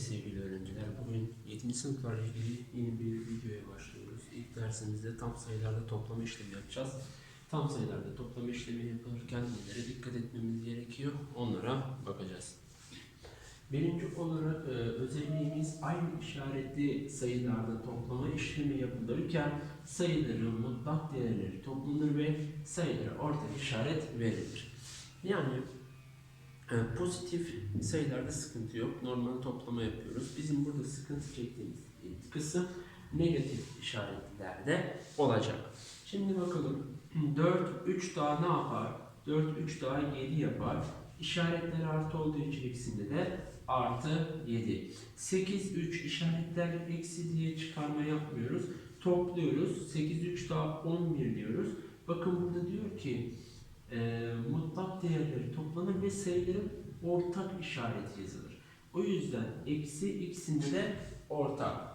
sevgili öğrenciler. Bugün 7. sınıflarla ilgili yeni bir videoya başlıyoruz. İlk dersimizde tam sayılarda toplama işlemi yapacağız. Tam sayılarda toplama işlemi yapılırken nelere dikkat etmemiz gerekiyor onlara bakacağız. Birinci olarak e, özelliğimiz aynı işaretli sayılarda toplama işlemi yapılırken sayıların mutlak değerleri toplanır ve sayılara ortak işaret verilir. Yani e, pozitif sayılarda sıkıntı yok. Normal toplama yapıyoruz. Bizim burada sıkıntı çektiğimiz kısım negatif işaretlerde olacak. Şimdi bakalım. 4, 3 daha ne yapar? 4, 3 daha 7 yapar. İşaretler artı olduğu için ikisinde de artı 7. 8, 3 işaretler eksi diye çıkarma yapmıyoruz. Topluyoruz. 8, 3 daha 11 diyoruz. Bakın burada diyor ki e, mutlak değerleri toplanır ve sayıların ortak işareti yazılır. O yüzden eksi ikisinde de ortak.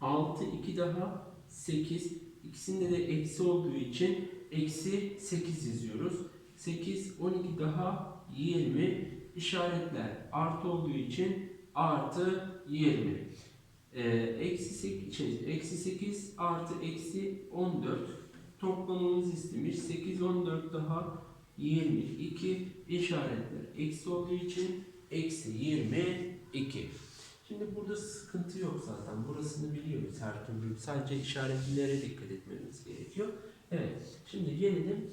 6, 2 daha 8. İkisinde de eksi olduğu için eksi 8 yazıyoruz. 8, 12 daha 20. İşaretler artı olduğu için artı 20. Ee, eksi 8, şey, eksi 8 artı eksi 14 toplamamızı istemiş. 8, 14 daha 22 işaretler eksi olduğu için eksi 22. Şimdi burada sıkıntı yok zaten. Burasını biliyoruz her türlü. Sadece işaretlere dikkat etmemiz gerekiyor. Evet. Şimdi gelelim.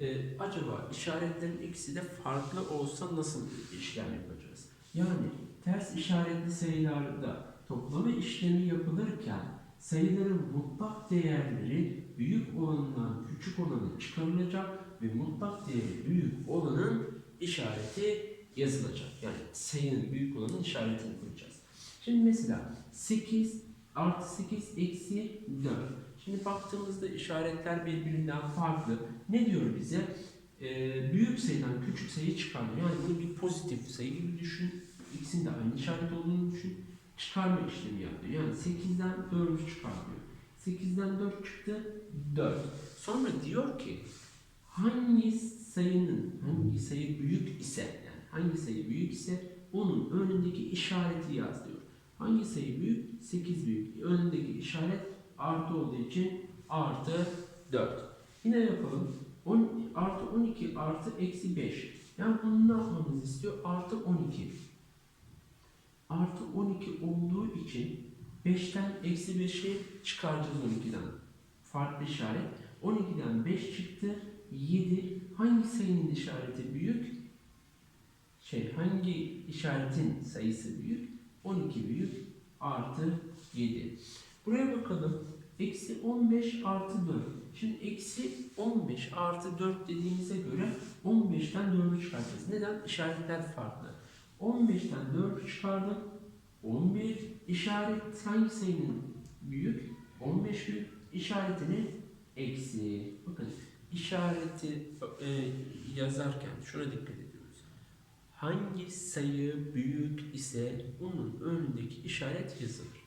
Ee, acaba işaretlerin ikisi de farklı olsa nasıl bir işlem yapacağız? Yani ters işaretli sayılarda toplama işlemi yapılırken sayıların mutlak değerleri büyük olanından küçük olanı çıkarılacak ve mutlak değeri büyük olanın işareti yazılacak. Yani sayının büyük olanın işaretini koyacağız. Şimdi mesela 8 artı 8 eksi 4. Şimdi baktığımızda işaretler birbirinden farklı. Ne diyor bize? Ee, büyük sayıdan küçük sayı çıkarmıyor. Yani bunu bir pozitif sayı gibi düşün. İkisinin de aynı işaret olduğunu düşün. Çıkarma işlemi yapıyor. Yani 8'den 4'ü çıkartıyor. 8'den 4 çıktı 4. Sonra diyor ki hangi sayının hangi sayı büyük ise yani hangi sayı büyük ise onun önündeki işareti yaz diyor. Hangi sayı büyük? 8 büyük. Önündeki işaret artı olduğu için artı 4. Yine yapalım. 10, artı 12 artı eksi 5. Yani bunu ne yapmamızı istiyor? Artı 12. Artı 12 olduğu için 5'ten eksi 5'i çıkaracağız 12'den. Farklı işaret. 12'den 5 çıktı. 7. Hangi sayının işareti büyük? Şey, hangi işaretin sayısı büyük? 12 büyük artı 7. Buraya bakalım. Eksi 15 artı 4. Şimdi eksi 15 artı 4 dediğimize göre 15'ten 4'ü çıkartacağız. Neden? İşaretler farklı. 15'ten 4'ü çıkardım. 11 işaret hangi sayının büyük? 15 büyük. İşaretini eksi. Bakın işareti e, yazarken şuna dikkat ediyoruz. Hangi sayı büyük ise onun önündeki işaret yazılır.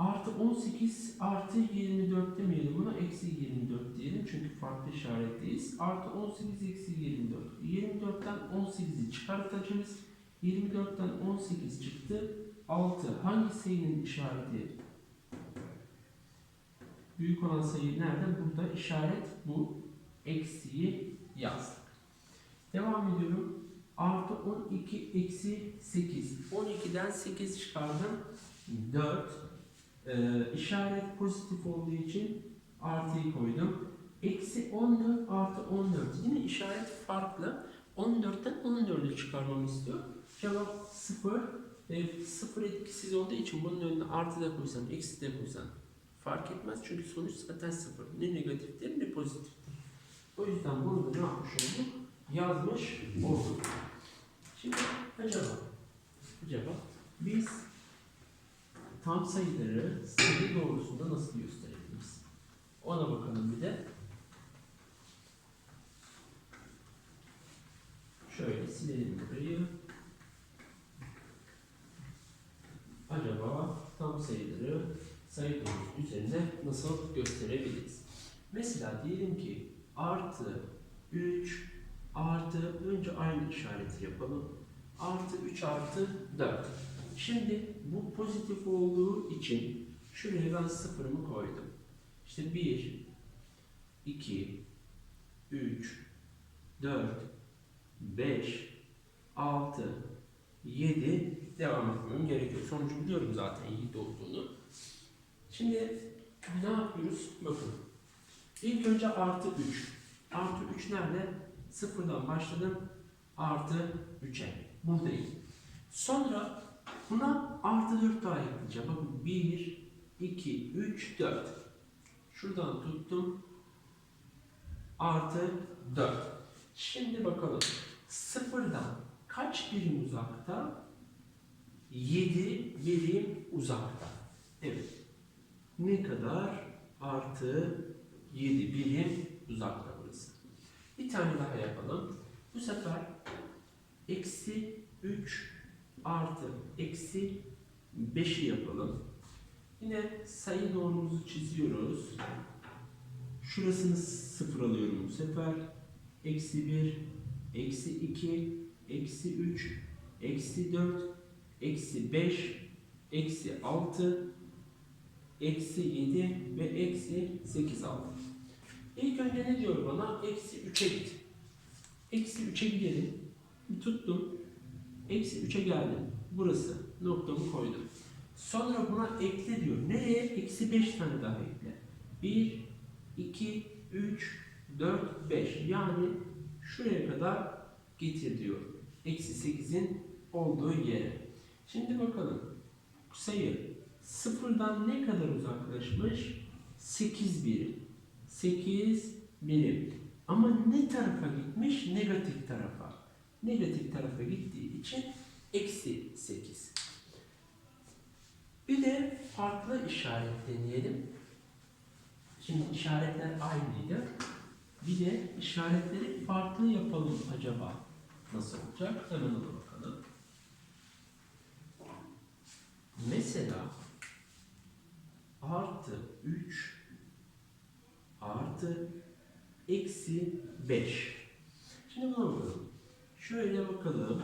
Artı 18 artı 24 demeyelim buna eksi 24 diyelim çünkü farklı işaretteyiz. Artı 18 eksi 24. 24'ten 18'i çıkartacağız. 24'ten 18 çıktı. 6. Hangi sayının işareti? Büyük olan sayı nerede? Burada işaret bu. Eksiyi yazdık. Devam ediyorum. Artı 12 eksi 8. 12'den 8 çıkardım. 4. Ee, işaret pozitif olduğu için artıyı koydum. Eksi 14 artı 14. Yine işaret farklı. 14'ten 14'ü çıkarmamı istiyor. Cevap 0. E, 0 etkisiz olduğu için bunun önüne artı da koysam, eksi de koysam fark etmez. Çünkü sonuç zaten 0. Ne negatiftir ne pozitiftir. O yüzden bunu da ne yapmış olduk? Yazmış olduk. Şimdi acaba, acaba biz tam sayıları sayı doğrusunda nasıl gösterebiliriz? Ona bakalım bir de. Şöyle silelim burayı. Acaba tam sayıları sayı doğrusu üzerinde nasıl gösterebiliriz? Mesela diyelim ki artı 3 artı önce aynı işareti yapalım. artı 3 artı 4. Şimdi bu pozitif olduğu için şuraya ben sıfırımı koydum. İşte 1, 2, 3, 4, 5, 6, 7 devam etmem gerekiyor. Sonucu biliyorum zaten 7 olduğunu. Şimdi ne yapıyoruz? Bakın. İlk önce artı 3. Artı 3 nerede? Sıfırdan başladım. Artı 3'e. Buradayım. Sonra buna artı 4 daha ekleyeceğim. Bakın 1, 2, 3, 4. Şuradan tuttum. Artı 4. Şimdi bakalım. Sıfırdan kaç birim uzakta? 7 birim uzakta. Evet. Ne kadar? Artı 7 birim uzakta burası. Bir tane daha yapalım. Bu sefer eksi 3 artı eksi 5'i yapalım. Yine sayı doğrumuzu çiziyoruz. Şurasını sıfır alıyorum bu sefer. Eksi 1, eksi 2, eksi 3, eksi 4, eksi 5, eksi 6, eksi 7 ve eksi 8 aldım. İlk önce ne diyor bana? Eksi 3'e git. Eksi 3'e gidelim. Tuttum. Eksi 3'e geldim. Burası. Noktamı koydum. Sonra buna ekle diyor. Nereye? Eksi 5 tane daha ekle. 1, 2, 3, 4, 5. Yani şuraya kadar getir diyor. Eksi 8'in olduğu yere. Şimdi bakalım. Sayı sıfırdan ne kadar uzaklaşmış? 8 birim. 8 birim. Ama ne tarafa gitmiş? Negatif tarafa. Negatif tarafa gittiği için eksi 8. Bir de farklı işaret deneyelim. Şimdi işaretler aynıydı. Bir de işaretleri farklı yapalım acaba. Nasıl olacak? Hemen ona bakalım. Mesela artı 3 artı eksi 5. Şimdi buna bakalım. Şöyle bakalım.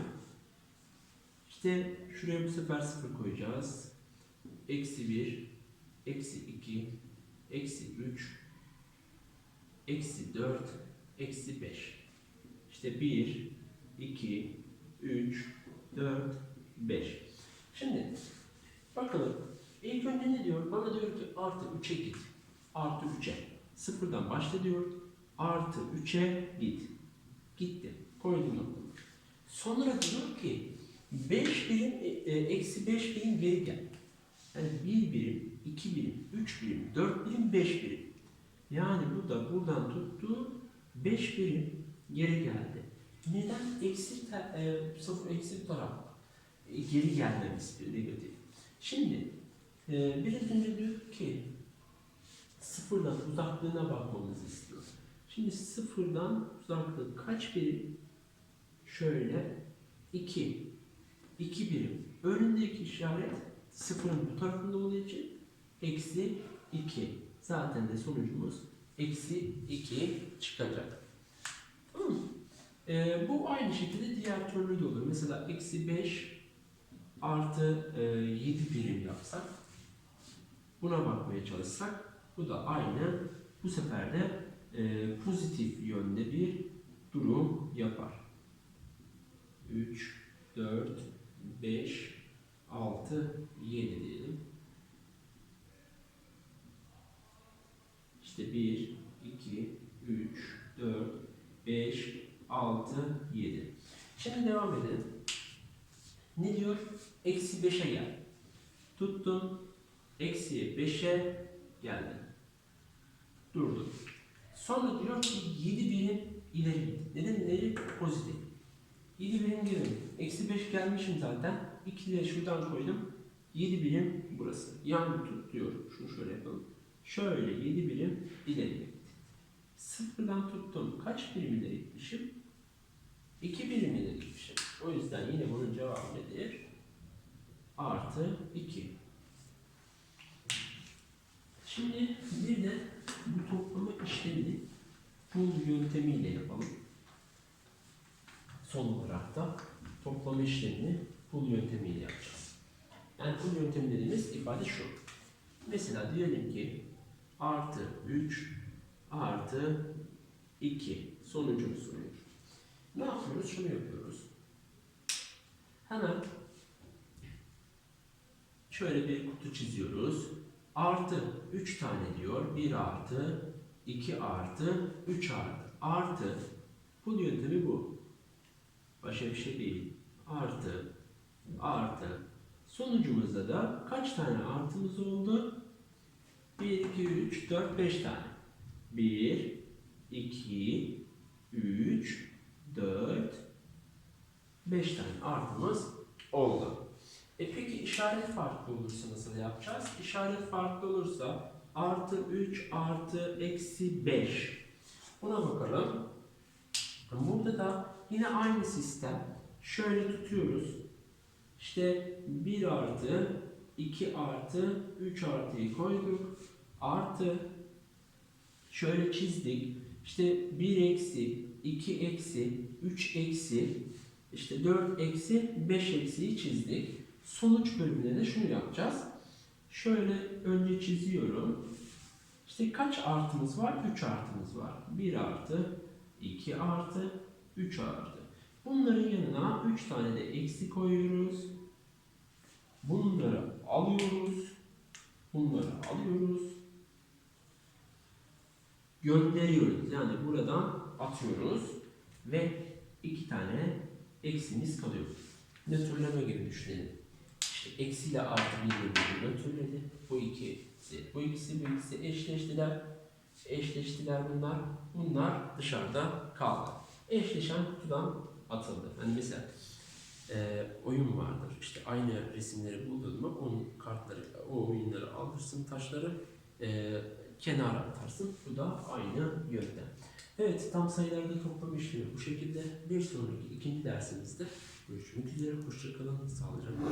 İşte şuraya bu sefer 0 koyacağız. Eksi 1, eksi 2, eksi 3, eksi 4, eksi 5. İşte 1, 2, 3, 4, 5. Şimdi bakalım. İlk önce ne diyor? Bana diyor ki artı 3'e git. Artı 3'e. Sıfırdan başla diyor. Artı 3'e git. Gitti. Koydum onu. Sonra diyor ki 5 birim, e, e, eksi 5 birim geri gel. Yani 1 birim, 2 birim, 3 birim, 4 birim, 5 birim. Yani bu da buradan tuttu 5 birim geri geldi. Neden? Eksi, ta- e, sıfır eksi taraf. E, geri gelmemi istiyor negatif. Şimdi e, biraz diyor ki sıfırdan uzaklığına bakmamızı istiyor. Şimdi sıfırdan uzaklık kaç birim? Şöyle 2. 2 birim. Önündeki işaret sıfırın bu tarafında olduğu için eksi 2. Zaten de sonucumuz eksi 2 çıkacak. Tamam? Ee, bu aynı şekilde diğer türlü de olur. Mesela eksi 5 artı e, 7 birim yapsak buna bakmaya çalışsak bu da aynı. Bu sefer de e, pozitif yönde bir durum yapar. 3, 4, 5, 6, 7 diyelim. İşte 1, 2, 3, 4, 5, 6, 7. Şimdi devam edelim. Ne diyor? Eksi 5'e gel. Tuttum. Eksi 5'e geldim. Durdum. Sonra diyor ki 7 birim ileri git. Neden ileri? Pozitif. 7 birim geri. Eksi 5 gelmişim zaten. 2 de şuradan koydum. 7 birim burası. Yani tut diyor. Şunu şöyle yapalım. Şöyle 7 birim ileri gitti. Sıfırdan tuttum. Kaç birim ileri gitmişim? 2 birim ileri gitmişim. O yüzden yine bunun cevabı nedir? Artı 2. Şimdi bir de bu toplama işlemini bul yöntemiyle yapalım. Son olarak da toplama işlemini pul yöntemiyle yapacağız. Yani pul yöntemi dediğimiz ifade şu. Mesela diyelim ki artı 3 artı 2 sonucunu soruyor. Ne yapıyoruz? Şunu yapıyoruz. Hemen şöyle bir kutu çiziyoruz. Artı 3 tane diyor. 1 artı 2 artı 3 artı. Artı bu yöntemi bu. Başka bir şey değil. Artı artı. Sonucumuzda da kaç tane artımız oldu? 1, 2, 3, 4, 5 tane. 1, 2, 3, 4, 5 tane artımız oldu. E peki işaret farklı olursa nasıl yapacağız? İşaret farklı olursa artı 3 artı eksi 5. Buna bakalım. Burada da yine aynı sistem. Şöyle tutuyoruz. İşte 1 artı 2 artı 3 artıyı koyduk. Artı şöyle çizdik. İşte 1 eksi 2 eksi 3 eksi işte 4 eksi 5 eksiyi çizdik. Sonuç bölümünde de şunu yapacağız. Şöyle önce çiziyorum. İşte kaç artımız var? 3 artımız var. 1 artı, 2 artı, 3 artı. Bunların yanına 3 tane de eksi koyuyoruz. Bunları alıyoruz. Bunları alıyoruz. Gönderiyoruz. Yani buradan atıyoruz. Ve 2 tane eksimiz kalıyor. Nötrleme gibi düşünelim. İşte eksiyle artı birbirini nötrledi. Bu ikisi, bu ikisi, bu ikisi eşleştiler. Eşleştiler bunlar. Bunlar dışarıda kaldı. Eşleşen kutudan atıldı. Hani mesela e, oyun vardır. İşte aynı resimleri bulduğun mu onun kartları, o oyunları alırsın, taşları e, kenara atarsın. Bu da aynı yöntem. Evet, tam sayılarda toplam işlemi bu şekilde. Bir sonraki ikinci dersimizde görüşmek üzere. Hoşçakalın, sağlıcakla.